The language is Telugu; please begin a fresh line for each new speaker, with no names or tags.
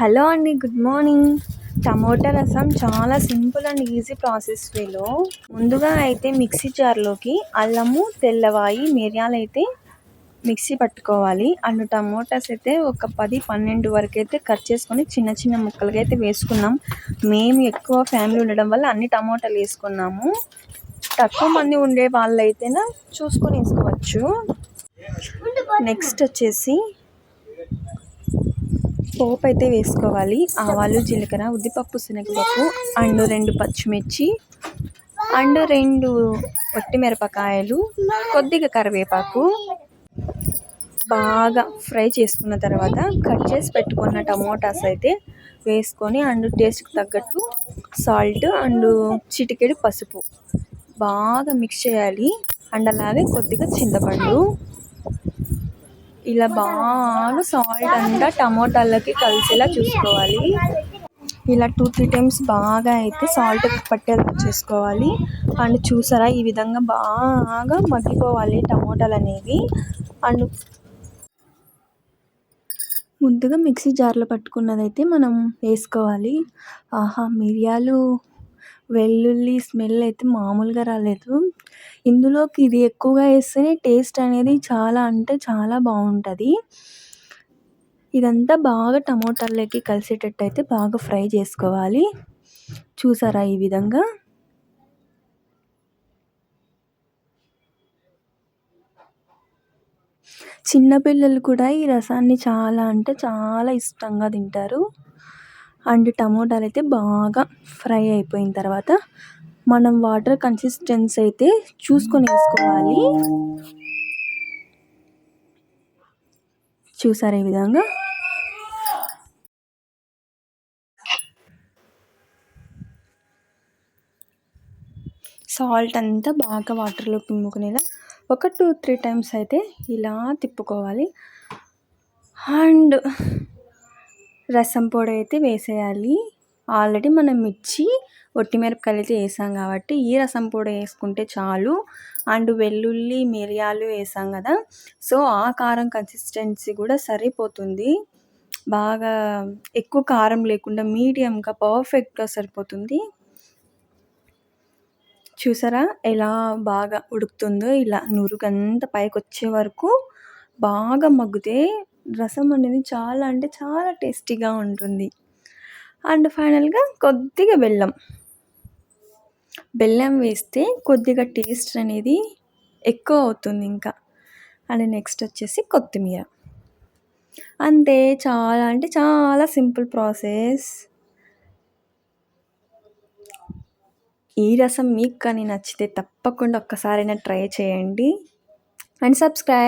హలో అండి గుడ్ మార్నింగ్. టమోటా రసం చాలా సింపుల్ అండ్ ఈజీ ప్రాసెస్ వేలో. ముందుగా అయితే మిక్సీ జార్లోకి అల్లము తెల్లవాయి మిరియాలు అయితే మిక్సీ పట్టుకోవాలి. అండ్ టమోటాస్ అయితే ఒక పది పన్నెండు వరకు అయితే కట్ చేసుకొని చిన్న చిన్న ముక్కలుగా అయితే వేసుకున్నాం. మేము ఎక్కువ ఫ్యామిలీ ఉండడం వల్ల అన్ని టమోటాలు వేసుకున్నాము. తక్కువ మంది ఉండే వాళ్ళైతేనా చూసుకొని వేసుకోవచ్చు. నెక్స్ట్ వచ్చేసి పోపు అయితే వేసుకోవాలి. ఆవాలు జీలకర్ర ఉద్దిపప్పు శనగపప్పు అండ్ రెండు పచ్చిమిర్చి అండ్ రెండు మిరపకాయలు కొద్దిగా కరివేపాకు. బాగా ఫ్రై చేసుకున్న తర్వాత కట్ చేసి పెట్టుకున్న టమోటాస్ అయితే వేసుకొని అండ్ టేస్ట్కి తగ్గట్టు సాల్ట్ అండ్ చిటికెడు పసుపు. బాగా మిక్స్ చేయాలి. అండ్ అలాగే కొద్దిగా చింతపండు. ఇలా బాగా సాల్ట్ అంతా టమోటాలకి కలిసేలా చూసుకోవాలి. ఇలా టూ త్రీ టైమ్స్ బాగా అయితే సాల్ట్ పట్టేలా చేసుకోవాలి. అండ్ చూసారా ఈ విధంగా బాగా మగ్గిపోవాలి టమోటాలు అనేవి. అండ్ ముందుగా మిక్సీ జార్లో పట్టుకున్నదైతే మనం వేసుకోవాలి. ఆహా మిరియాలు వెల్లుల్లి స్మెల్ అయితే మామూలుగా రాలేదు. ఇందులోకి ఇది ఎక్కువగా వేస్తేనే టేస్ట్ అనేది చాలా అంటే చాలా బాగుంటుంది. ఇదంతా బాగా టమోటాలకి కలిసేటట్టు అయితే బాగా ఫ్రై చేసుకోవాలి. చూసారా ఈ విధంగా? చిన్నపిల్లలు కూడా ఈ రసాన్ని చాలా అంటే చాలా ఇష్టంగా తింటారు. అండ్ టమోటాలు అయితే బాగా ఫ్రై అయిపోయిన తర్వాత మనం వాటర్ కన్సిస్టెన్సీ అయితే చూసుకొని వేసుకోవాలి. చూసారు ఈ విధంగా? సాల్ట్ అంతా బాగా వాటర్లో పిమ్ముకునేలా ఒక టూ త్రీ టైమ్స్ అయితే ఇలా తిప్పుకోవాలి. అండ్ రసం పొడి అయితే వేసేయాలి. ఆల్రెడీ మనం మిర్చి ఒట్టిమిరపకాయలు అయితే వేసాం కాబట్టి ఈ రసం పొడి వేసుకుంటే చాలు. అండ్ వెల్లుల్లి మిరియాలు వేసాం కదా. సో ఆ కారం కన్సిస్టెన్సీ కూడా సరిపోతుంది. బాగా ఎక్కువ కారం లేకుండా మీడియంగా పర్ఫెక్ట్గా సరిపోతుంది. చూసారా? ఎలా బాగా ఉడుకుతుందో ఇలా నురుగంతా పైకి వచ్చే వరకు బాగా మగ్గితే రసం అనేది చాలా అంటే చాలా టేస్టీగా ఉంటుంది. అండ్ ఫైనల్గా కొద్దిగా బెల్లం. బెల్లం వేస్తే కొద్దిగా టేస్ట్ అనేది ఎక్కువ అవుతుంది ఇంకా. అండ్ నెక్స్ట్ వచ్చేసి కొత్తిమీర. అంతే చాలా అంటే చాలా సింపుల్ ప్రాసెస్. ఈ రసం మీకు కానీ నచ్చితే తప్పకుండా ఒక్కసారైనా ట్రై చేయండి. And subscribe